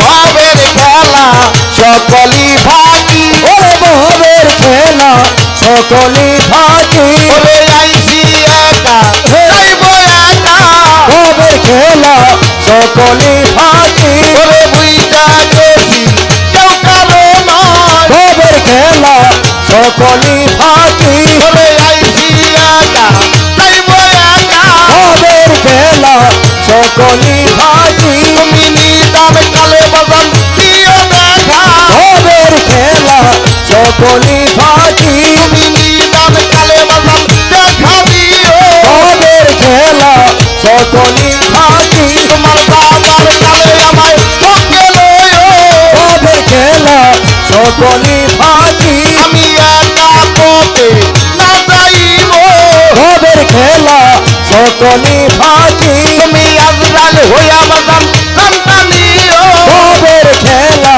ভবের খেলা সকলি ফাঁকি ওরে ভবের খেলা সকলি ফাঁকি বলে আইসি একা যাইব একা। ভবের খেলা সকলি ফাঁকি বলে বুইটা গেছি কেউ কারও ভবের খেলা সকলি ফাঁকি বলে আইসি একা যাইব একা। ভবের খেলা সকলি ফাঁকি তুমি নিদান সকলি ফাঁকি। তুমি কালে বদন দেখা দিও খেলা সকলি ফাঁকি। তোমার বাবার কালে আমায় ঠকে লয়ো খেলা সকলি ফাঁকি। আমি একা পথে না যাইব। ভবের খেলা সকলি ফাঁকি। তুমি আজরাল হইয়া বাজান কান্তা নিও খেলা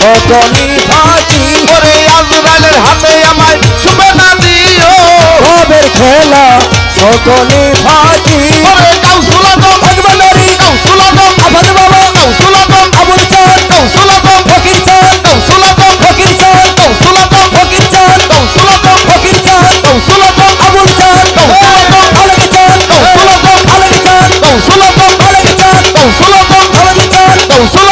সকলি সকলি ফাঁকি ওরে ভগবানারি কাউসুলাদম আফাদ বাবা কাউসুলাদম আবুল চাঁদ কাউসুলাদম ফকির চাঁদ কাউসুলাদম ফকির চাঁদ কাউসুলাদম ফকির চাঁদ কাউসুলাদম ফকির চাঁদ কাউসুলাদম আবুল চাঁদ কাউসুলাদম আলম চাঁদ কাউসুলাদম আলম চাঁদ কাউসুলাদম আলম চাঁদ কাউসুলাদম আলম চাঁদ কাউসুলাদম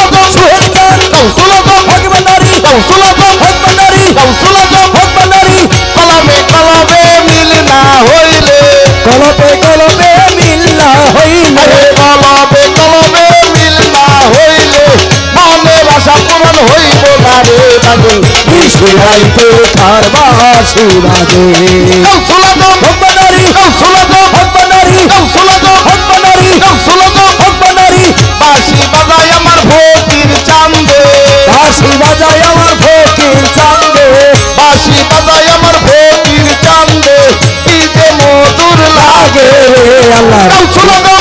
বিশুরাইতে কারবাসি বাজে কাউসুলাদম ভগবানারি কাউসুলাদম ভগবানারি কাউসুলাদম ভগবানারি কাউসুলাদম ভগবানারি বাঁশি বাজায় আমার ভক্তির চান্দে। বাঁশি বাজায় আমার ফকির চান্দে। বাঁশি বাজায় আমার ভক্তির চান্দে। যে মধুর লাগে। রে আল্লাহ। কাউসুলাদম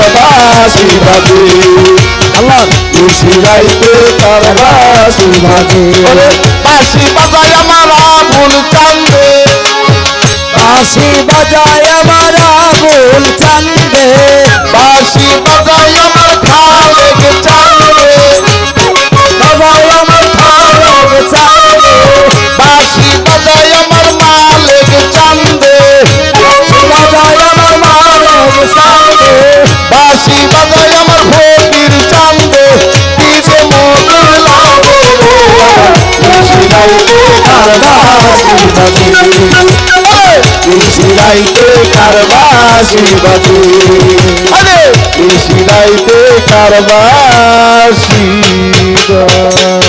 খুশিরাইতে তার বাসি বাজে আল্লাহ খুশিরাইতে তার বাসি ওরে বাঁশি বাজায় খুশিরাইতে তার বাসি বাজে খুশিরাইতে তার বাসি বাজে